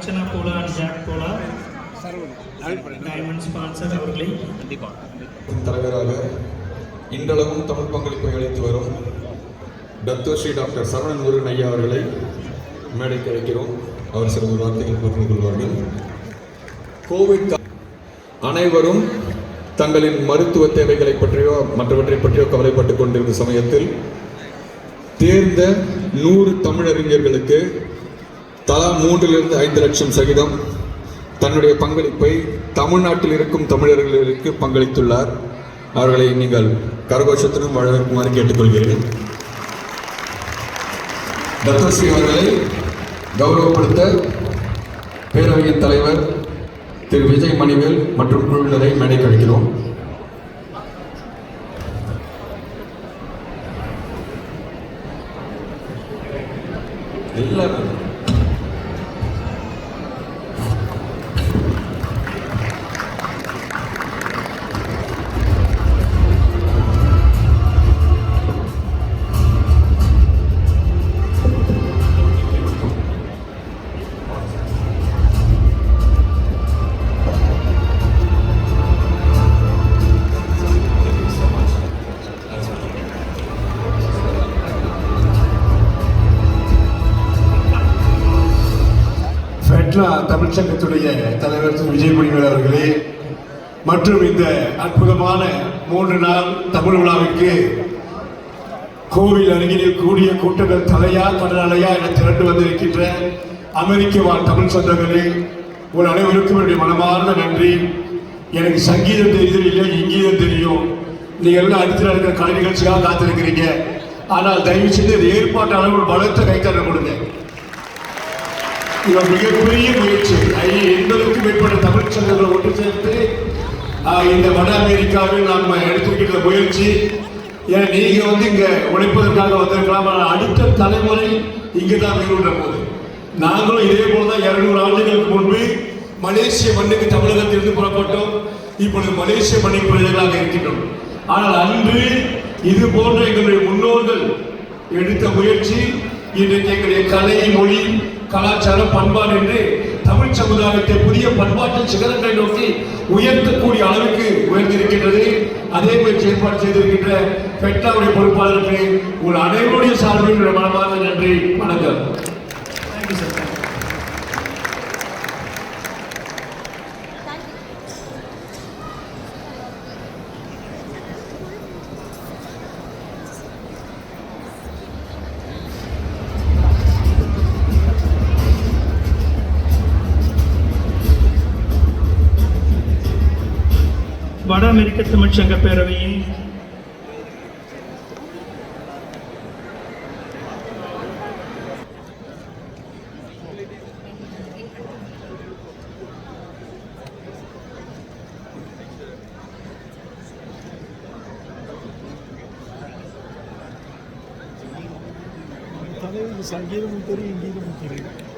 காஞ்சனா போலா and Jack போலா diamond sponsor அவர்களை. தலைவராக இன்றளவும் தமிழ் பங்களிப்பை அளித்து வரும் டத்தோஸ்ரீ டாக்டர் சரவணன் முருகன் ஐயா அவர்களை மேடைக்கு அழைக்கிறோம். அவர் சில ஒரு வார்த்தைகள் பகிர்ந்து கொள்வார்கள். கோவிட் அனைவரும் தங்களின் மருத்துவ தேவைகளை பற்றியோ மற்றவற்றை பற்றியோ கவலைப்பட்டுக் கொண்டிருந்த சமயத்தில் தேர்ந்த நூறு தமிழறிஞர்களுக்கு தலா மூன்றிலிருந்து ஐந்து லட்சம் சகிதம். தன்னுடைய பங்களிப்பை தமிழ்நாட்டில் இருக்கும் தமிழர்களுக்கு பங்களித்துள்ளார். அவர்களை நீங்கள் கரகோஷத்திலும் வழங்குமாறு கேட்டுக்கொள்கிறேன். தத்தஸ்ரீ அவர்களை கௌரவப்படுத்த பேரவையின் தலைவர் திரு விஜய் மணிவேல் மற்றும் குழுவினரை மேடை கழிக்கிறோம். எல்லாரும் தமிழ் தமிழ்ச்சங்கத்துடைய தலைவர் திரு. விஜய் அவர்களே மற்றும் இந்த அற்புதமான மூன்று நாள் தமிழ் விழாவிற்கு கோவில் அருகில் கூடிய கூட்டங்கள் தலையா கடலலையா என திரண்டு வந்திருக்கின்ற அமெரிக்க வாழ் தமிழ் சொந்தங்களே உங்கள் அனைவருக்கும் என்னுடைய மனமார்ந்த நன்றி. எனக்கு சங்கீதம் தெரியுது இல்லை இங்கீதம் தெரியும் நீங்கள் எல்லாம் அடுத்து நடக்கிற கலை நிகழ்ச்சிக்காக காத்திருக்கிறீங்க. ஆனால் தயவு செய்து ஏற்பாட்டு அளவு பலத்த கைத்தறி கொடுங்க. இது மிகப்பெரிய முயற்சி. ஐ- எண்பதுக்கும் மேற்பட்ட தமிழ் சங்கங்களை ஒன்று சேர்த்து இந்த வட அமெரிக்காவில் நாம் எடுத்துக்கிட்ட முயற்சி. ஏன்னா நீங்க வந்து இங்க உழைப்பதற்காக வந்திருக்கலாம். ஆனால் அடுத்த தலைமுறை இங்கு தான் வேறுன்ற போது நாங்களும் இதே போல தான் இருநூறு ஆண்டுகளுக்கு முன்பு மலேசிய மண்ணுக்கு தமிழகத்திலிருந்து புறப்பட்டோம். இப்பொழுது மலேசிய மண்ணின் பிரஜர்களாக இருக்கின்றோம். ஆனால் அன்று இது போன்ற எங்களுடைய முன்னோர்கள் எடுத்த முயற்சி இன்றைக்கு எங்களுடைய கலை மொழி கலாச்சாரம் பண்பாடு என்று தமிழ் சமுதாயத்தை புதிய பண்பாட்டு சிகரங்களை நோக்கி உயர்த்தக்கூடிய அளவுக்கு உயர்ந்திருக்கின்றது. அதே போய் ஏற்பாடு செய்திருக்கின்ற பெட்டாவுடைய பொறுப்பாளருக்கு உங்கள் அனைவருடைய சார்பில் என்னுடைய மனமார்ந்த நன்றி வணக்கம். வட அமெரிக்க தமிழ்ச்சங்க பேரவையின் தலைவருக்கு சங்கீதமும் தெரியும் இங்கீதமும் தெரியும்.